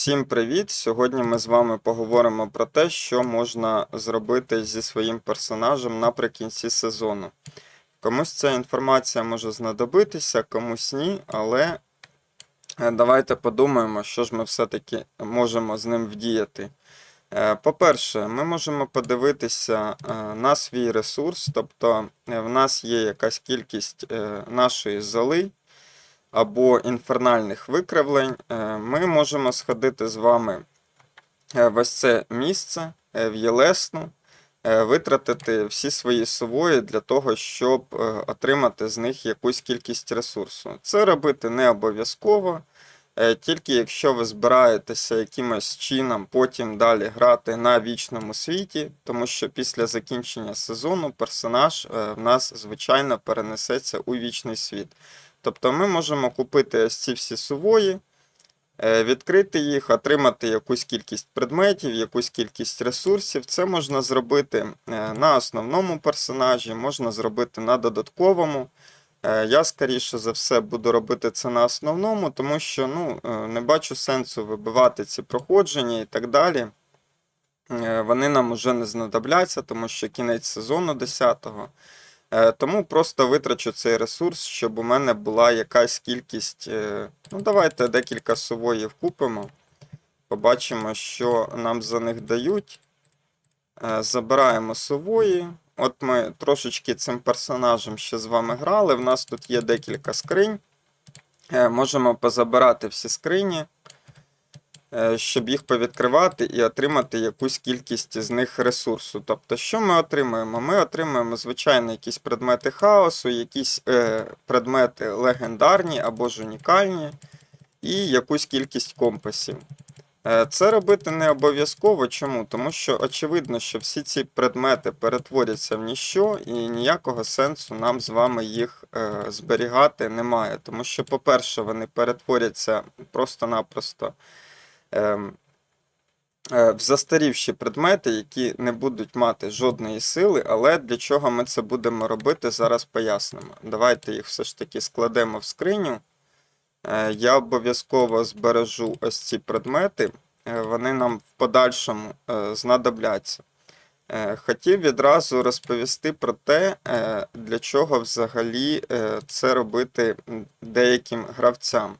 Всім привіт! Сьогодні ми з вами поговоримо про те, що можна зробити зі своїм персонажем наприкінці сезону. Комусь ця інформація може знадобитися, комусь ні, але е, давайте подумаємо, що ж ми все-таки можемо з ним вдіяти. Е, По-перше, ми можемо подивитися е, на свій ресурс, тобто в нас є якась кількість нашої золи або інфернальних викривлень, е, ми можемо сходити з вами е, в ось це місце е, в Єлесну, витратити всі свої сувої для того, щоб отримати з них якусь кількість ресурсу. Це робити не обов'язково. Е, Тільки якщо ви збираєтеся якимось чином потім далі грати на вічному світі, тому що після закінчення сезону персонаж е, в нас звичайно перенесеться у вічний світ. Тобто ми можемо купити ось ці всі сувої, е, відкрити їх, отримати якусь кількість предметів, якусь кількість ресурсів. Це можна зробити на основному персонажі, можна зробити на додатковому. Е, Я, скоріше за все, буду робити це на основному, тому що ну, е, не бачу сенсу вибивати ці проходження і так далі. Е, Вони нам уже не знадобляться, тому що кінець сезону 10-го. Е, Тому просто витрачу цей ресурс, щоб у мене була якась кількість. Ну, давайте декілька сувоїв купимо. Побачимо, що нам за них дають. Забираємо сувої. От ми трошечки цим персонажем ще з вами грали. В нас тут є декілька скринь. Е, Можемо позабирати всі скрині, е, щоб їх повідкривати і отримати якусь кількість з них ресурсу. Тобто, що ми отримуємо? Ми отримуємо, звичайно, якісь предмети хаосу, якісь е, предмети легендарні або ж унікальні, і якусь кількість компасів. Е, Це робити не обов'язково. Чому? Тому що очевидно, що всі ці предмети перетворяться в ніщо, і ніякого сенсу нам з вами їх е, зберігати немає. Тому що, по-перше, вони перетворяться просто-напросто ем, е, в застарівші предмети, які не будуть мати жодної сили, але для чого ми це будемо робити, зараз пояснимо. Давайте їх все ж таки складемо в скриню. Е, Я обов'язково збережу ось ці предмети, е, вони нам в подальшому е, знадобляться. Хотів відразу розповісти про те, для чого взагалі це робити деяким гравцям.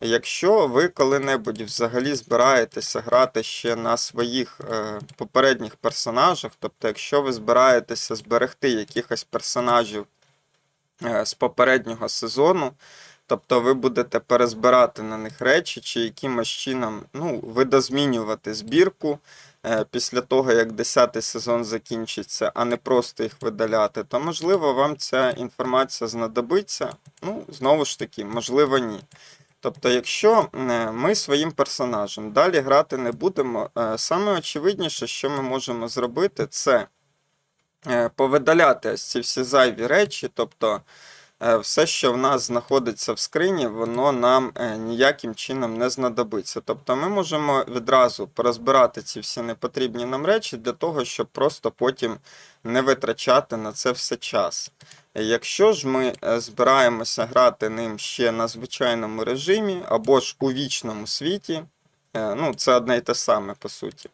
Якщо ви коли-небудь взагалі збираєтеся грати ще на своїх попередніх персонажах, тобто, якщо ви збираєтеся зберегти якихось персонажів з попереднього сезону, тобто ви будете перезбирати на них речі чи якимось чином ну, видозмінювати збірку е, після того, як 10 сезон закінчиться, а не просто їх видаляти, то можливо вам ця інформація знадобиться. Ну, знову ж таки, можливо, ні. Тобто, якщо е, ми своїм персонажем далі грати не будемо, е, саме очевидніше, що ми можемо зробити, це повидаляти ось ці всі зайві речі, тобто все, що в нас знаходиться в скрині, воно нам е, ніяким чином не знадобиться. Тобто ми можемо відразу порозбирати ці всі непотрібні нам речі для того, щоб просто потім не витрачати на це все час. Якщо ж ми е, збираємося грати ним ще на звичайному режимі або ж у вічному світі, е, ну це одне й те саме по суті,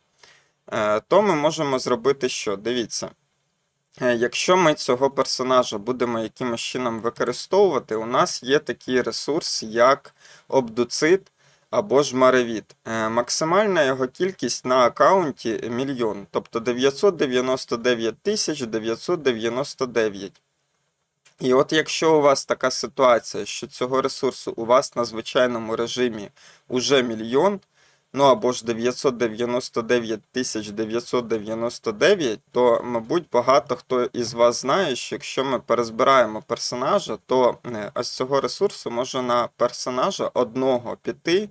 е, то ми можемо зробити що? Дивіться. Е, Якщо ми цього персонажа будемо якимось чином використовувати, у нас є такий ресурс, як обдуцит або ж маревіт. Е, Максимальна його кількість на аккаунті мільйон, тобто 999 999. І от якщо у вас така ситуація, що цього ресурсу у вас на звичайному режимі уже мільйон, ну або ж 999 999, то, мабуть, багато хто із вас знає, що якщо ми перезбираємо персонажа, то е, ось цього ресурсу може на персонажа одного піти.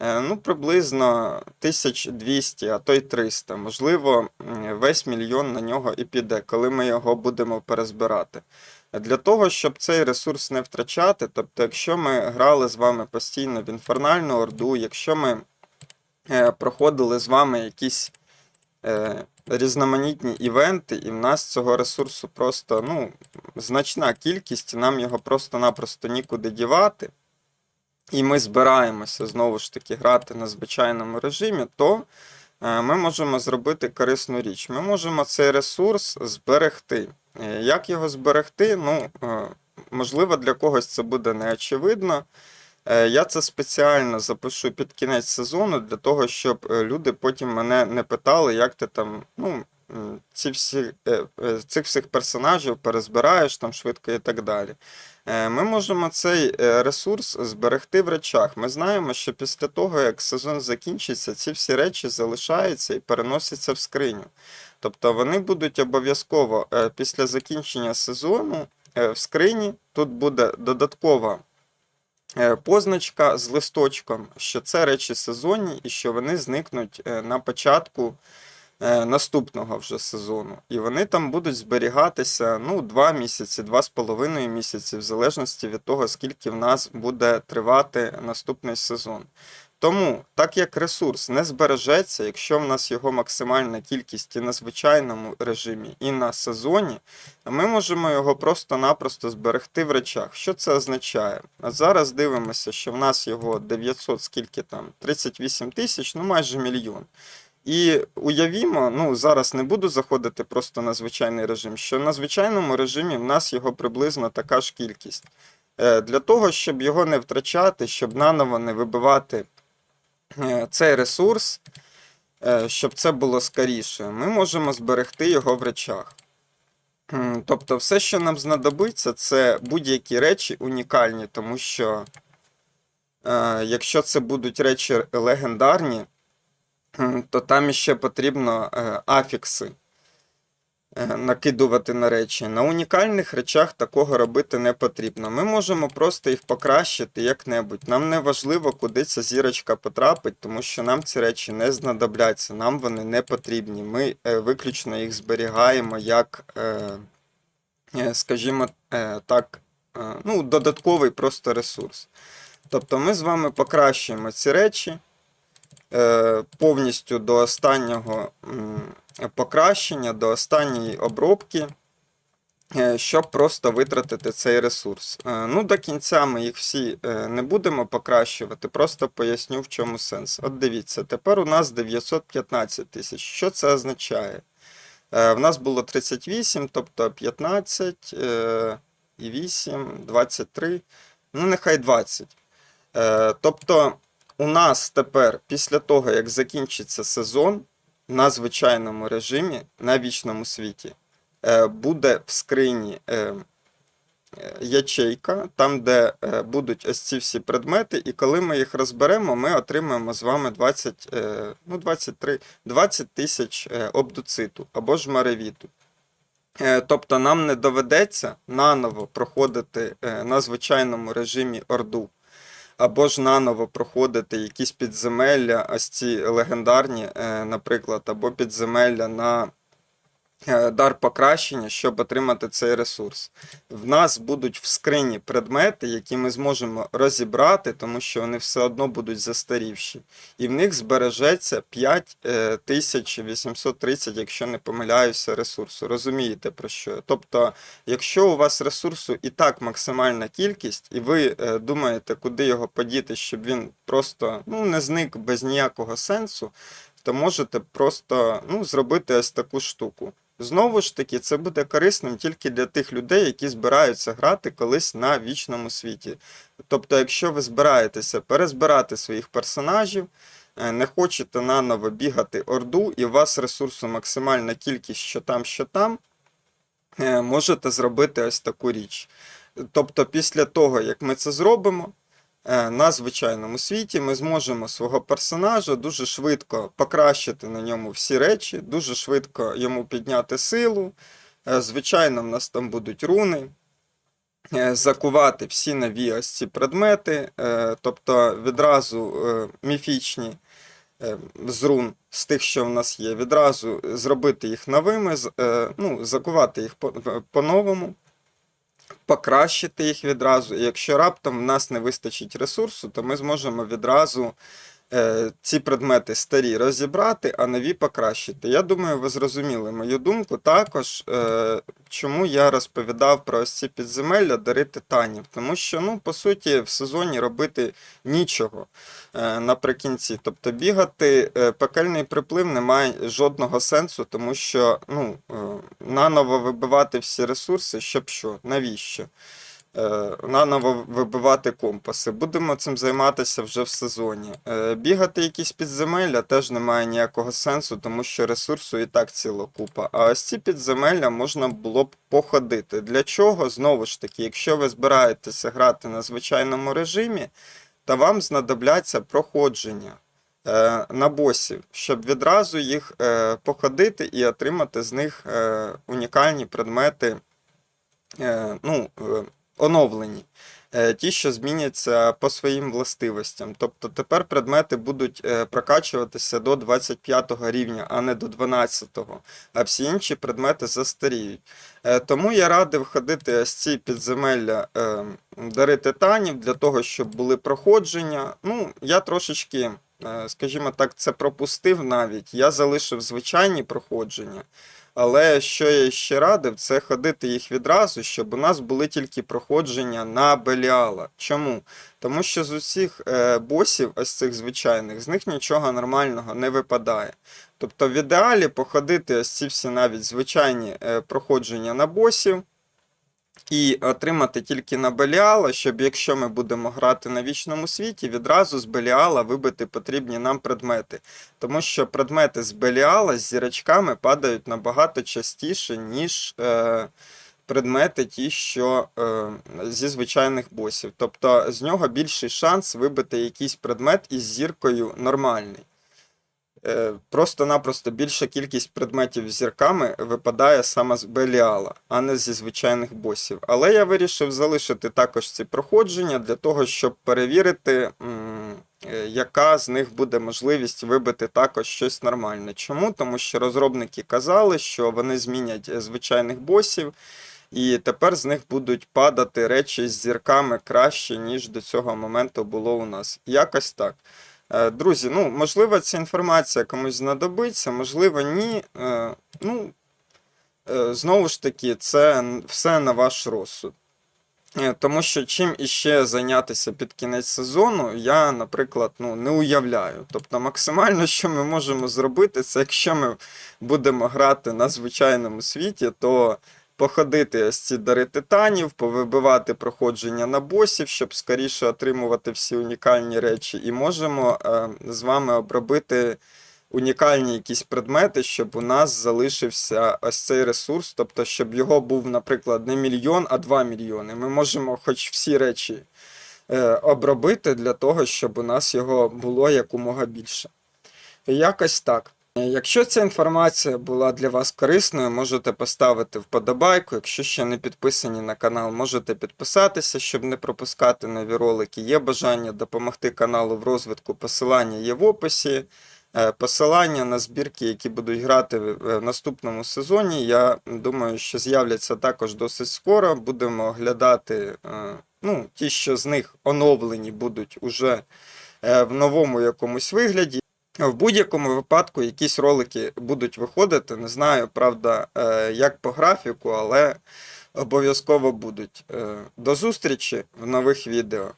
е, Ну, приблизно 1200, а то й 300. Можливо, весь мільйон на нього і піде, коли ми його будемо перезбирати. Для того, щоб цей ресурс не втрачати, тобто, якщо ми грали з вами постійно в інфернальну орду, якщо ми проходили з вами якісь е, різноманітні івенти, і в нас цього ресурсу просто ну, значна кількість, і нам його просто-напросто нікуди дівати, і ми збираємося знову ж таки грати на звичайному режимі, то е, ми можемо зробити корисну річ. Ми можемо цей ресурс зберегти. Е, Як його зберегти? Ну, е, можливо, для когось це буде неочевидно. Е, Я це спеціально запишу під кінець сезону для того, щоб е, люди потім мене не питали, як ти там, ну, ці всі, е, цих всіх персонажів перезбираєш там швидко і так далі. Ми можемо цей ресурс зберегти в речах. Ми знаємо, що після того, як сезон закінчиться, ці всі речі залишаються і переносяться в скриню. Тобто вони будуть обов'язково після закінчення сезону в скрині. Тут буде додаткова позначка з листочком, що це речі сезонні і що вони зникнуть е, на початку е, наступного вже сезону. І вони там будуть зберігатися ну, 2 місяці, 2,5 місяці, в залежності від того, скільки в нас буде тривати наступний сезон. Тому, так як ресурс не збережеться, якщо в нас його максимальна кількість і на звичайному режимі, і на сезоні, ми можемо його просто-напросто зберегти в речах. Що це означає? Зараз дивимося, що в нас його 900, скільки там, 38 тисяч, ну майже мільйон. І уявімо, ну зараз не буду заходити просто на звичайний режим, що на звичайному режимі в нас його приблизно така ж кількість. Е, Для того, щоб його не втрачати, щоб наново не вибивати цей ресурс, е, щоб це було скоріше, ми можемо зберегти його в речах. Тобто, все, що нам знадобиться, це будь-які речі унікальні, тому що е, якщо це будуть речі легендарні, то там іще потрібно е, афікси е, накидувати на речі. На унікальних речах такого робити не потрібно. Ми можемо просто їх покращити як-небудь. Нам не важливо, куди ця зірочка потрапить, тому що нам ці речі не знадобляться, нам вони не потрібні. Ми е, виключно їх зберігаємо як, е, е, скажімо так, ну, додатковий просто ресурс. Тобто ми з вами покращуємо ці речі повністю до останнього покращення, до останньої обробки, е, щоб просто витратити цей ресурс. Е, Ну, до кінця ми їх всі е, не будемо покращувати, просто поясню, в чому сенс. От дивіться, тепер у нас 915 тисяч. Що це означає? Е, В нас було 38, тобто 15 е, і 8, 23, ну нехай 20. Е, Тобто у нас тепер, після того, як закінчиться сезон на звичайному режимі, на вічному світі, е, буде в скрині е, е, ячейка, там, де будуть ось ці всі предмети, і коли ми їх розберемо, ми отримаємо з вами 20, е, ну 23, 20 тисяч обдуциту або ж маревіту. Тобто нам не доведеться наново проходити на звичайному режимі Орду або ж наново проходити якісь підземелля, ось ці легендарні, е, наприклад, або підземелля на дар покращення, щоб отримати цей ресурс. В нас будуть в скрині предмети, які ми зможемо розібрати, тому що вони все одно будуть застарівші. І в них збережеться 5830, якщо не помиляюся, ресурсу. Розумієте про що? Тобто, якщо у вас ресурсу і так максимальна кількість, і ви е, думаєте, куди його подіти, щоб він просто ну, не зник без ніякого сенсу, то можете просто ну, зробити ось таку штуку. Знову ж таки, це буде корисним тільки для тих людей, які збираються грати колись на вічному світі. Тобто, якщо ви збираєтеся перезбирати своїх персонажів, е, не хочете наново бігати орду, і у вас ресурсу максимальна кількість, що там, що там, е, можете зробити ось таку річ. Тобто, після того, як ми це зробимо, на звичайному світі ми зможемо свого персонажа дуже швидко покращити на ньому всі речі, дуже швидко йому підняти силу. Е, Звичайно, в нас там будуть руни, е, закувати всі нові ось ці предмети, е, тобто відразу е, міфічні е, з рун, з тих, що в нас є, відразу зробити їх новими, е, ну, закувати їх по-новому покращити їх відразу. І якщо раптом в нас не вистачить ресурсу, то ми зможемо відразу ці предмети старі розібрати, а нові покращити. Я думаю, ви зрозуміли мою думку. Також е, чому я розповідав про ось ці підземелля дари титанів. Тому що, ну, по суті, в сезоні робити нічого е, наприкінці. Тобто бігати е, пекельний приплив не має жодного сенсу, тому що ну, е, наново вибивати всі ресурси, щоб що, навіщо? Е, Наново вибивати компаси. Будемо цим займатися вже в сезоні. Е, Бігати якісь підземелля теж не має ніякого сенсу, тому що ресурсу і так ціла купа. А ось ці підземелля можна було б походити. Для чого? Знову ж таки, якщо ви збираєтеся грати на звичайному режимі, то вам знадобляться проходження е, на босів, щоб відразу їх походити і отримати з них унікальні предмети. Ну, оновлені. Е, Ті, що зміняться по своїм властивостям. Тобто тепер предмети будуть е, прокачуватися до 25 рівня, а не до 12, а всі інші предмети застаріють. Е, Тому я радив ходити ось ці підземелля дари титанів для того, щоб були проходження. Ну, я трошечки, скажімо так, це пропустив навіть. Я залишив звичайні проходження. Але що я ще радив, це ходити їх відразу, щоб у нас були тільки проходження на Беліала. Чому? Тому що з усіх е, босів, ось цих звичайних, з них нічого нормального не випадає. Тобто в ідеалі походити ось ці всі навіть звичайні е, проходження на босів. І отримати тільки на Беліала, щоб якщо ми будемо грати на вічному світі, відразу з Беліала вибити потрібні нам предмети. Тому що предмети з Беліала з зірочками падають набагато частіше, ніж е, предмети ті, що е, зі звичайних босів. Тобто з нього більший шанс вибити якийсь предмет із зіркою нормальний. Е, Просто-напросто більша кількість предметів зірками випадає саме з Беліала, а не зі звичайних босів. Але я вирішив залишити також ці проходження для того, щоб перевірити, е, яка з них буде можливість вибити також щось нормальне. Чому? Тому що розробники казали, що вони змінять е, звичайних босів. І тепер з них будуть падати речі з зірками краще, ніж до цього моменту було у нас. Якось так. Е, Друзі, ну, можливо, ця інформація комусь знадобиться, можливо, ні. Е, Ну, е, знову ж таки, це все на ваш розсуд. Тому що чим іще зайнятися під кінець сезону, я, наприклад, ну, не уявляю. Тобто, максимально, що ми можемо зробити, це якщо ми будемо грати на звичайному світі, то походити ось ці дари титанів, повибивати проходження на босів, щоб скоріше отримувати всі унікальні речі, і можемо е, з вами обробити унікальні якісь предмети, щоб у нас залишився ось цей ресурс, тобто, щоб його був, наприклад, не мільйон, а 2 мільйони. Ми можемо хоч всі речі е, обробити для того, щоб у нас його було якомога більше. Якось так. Е, Якщо ця інформація була для вас корисною, можете поставити вподобайку. Якщо ще не підписані на канал, можете підписатися, щоб не пропускати нові ролики. Є бажання допомогти каналу в розвитку. Посилання є в описі. Е, Посилання на збірки, які будуть грати в е, наступному сезоні. Я думаю, що з'являться також досить скоро. Будемо оглядати ну, ті, що з них оновлені будуть уже в новому якомусь вигляді. В будь-якому випадку якісь ролики будуть виходити. Не знаю, правда, е, як по графіку, але обов'язково будуть. Е, До зустрічі в нових відео.